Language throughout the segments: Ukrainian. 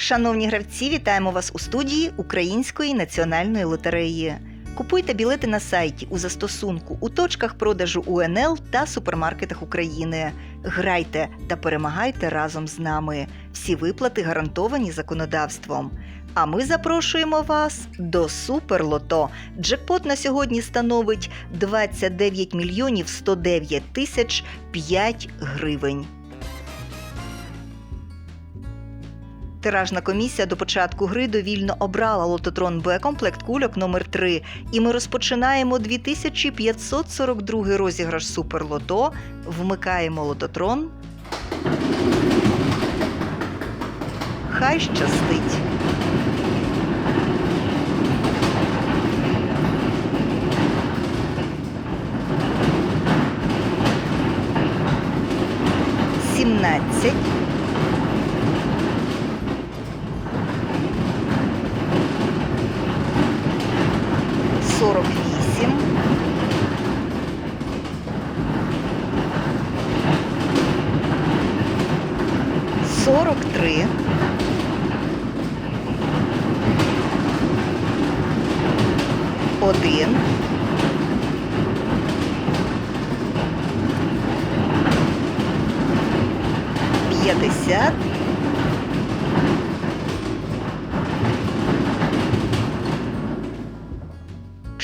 Шановні гравці, вітаємо вас у студії Української національної лотереї. Купуйте білети на сайті у застосунку у точках продажу УНЛ та супермаркетах України. Грайте та перемагайте разом з нами. Всі виплати гарантовані законодавством. А ми запрошуємо вас до Суперлото. Джекпот на сьогодні становить 29 мільйонів 109 тисяч 5 гривень. Тиражна комісія до початку гри довільно обрала лототрон Б комплект кульок номер 3 І ми розпочинаємо 2542 розіграш Суперлото. Вмикаємо лототрон. Хай щастить. Сімнадцять. Сорок вісім. Сорок три. Один. П'ятдесят.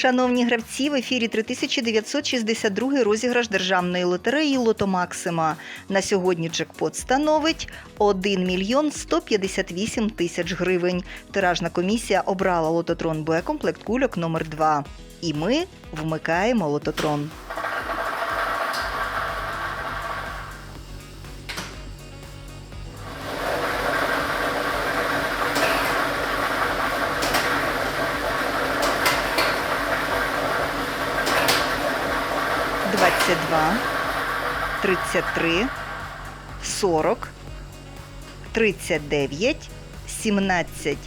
Шановні гравці, в ефірі 3962 розіграш державної лотереї Лото Максима. На сьогодні джекпот становить 1 мільйон 158 тисяч гривень. Тиражна комісія обрала лототрон Б комплект кульок номер 2 І ми вмикаємо лототрон. Двадцять два, тридцять три, сорок, тридцять дев'ять, сімнадцять.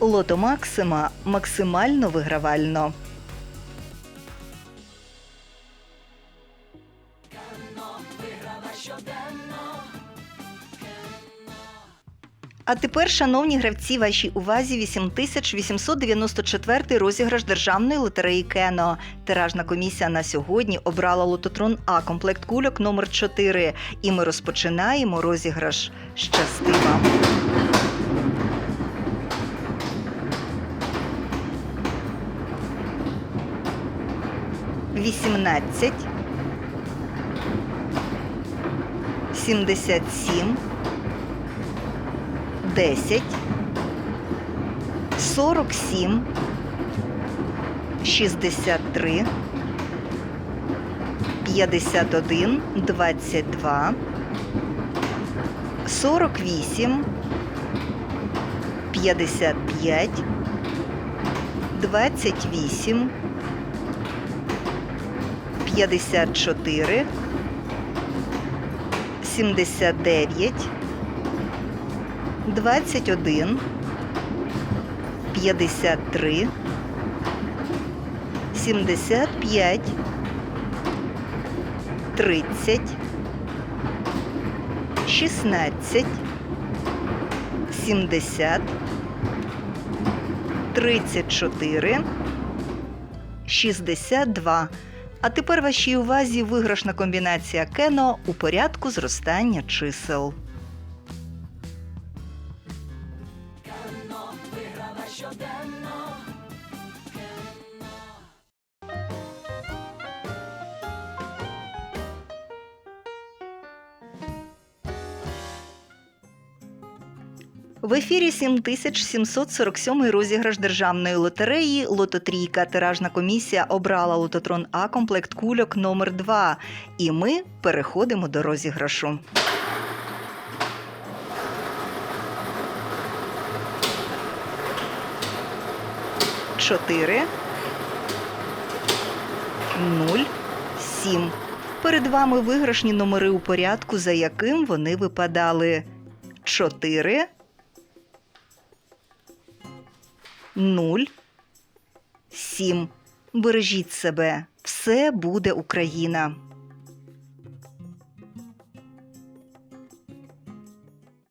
Лото Максима максимально вигравально. А тепер, шановні гравці, вашій увазі 8894 розіграш державної лотереї Кено. Тиражна комісія на сьогодні обрала лототрон А комплект кульок номер 4 І ми розпочинаємо розіграш. Щасти вам! Вісімнадцять. Сімдесят сім. 10, 47, 63, 51, 22, 48, 55, 28, 54, 79, 21, 53, 75, 30, 16, 70, 34, 62. А тепер вашій увазі виграшна комбінація кено у порядку зростання чисел. В ефірі 7747 розіграш державної лотереї Лототрійка. Тиражна комісія обрала лототрон А комплект кульок номер 2 І ми переходимо до розіграшу. Чотири. Нуль. Сім. Перед вами виграшні номери у порядку, за яким вони випадали. 4 0 7. Бережіть себе. Все буде Україна.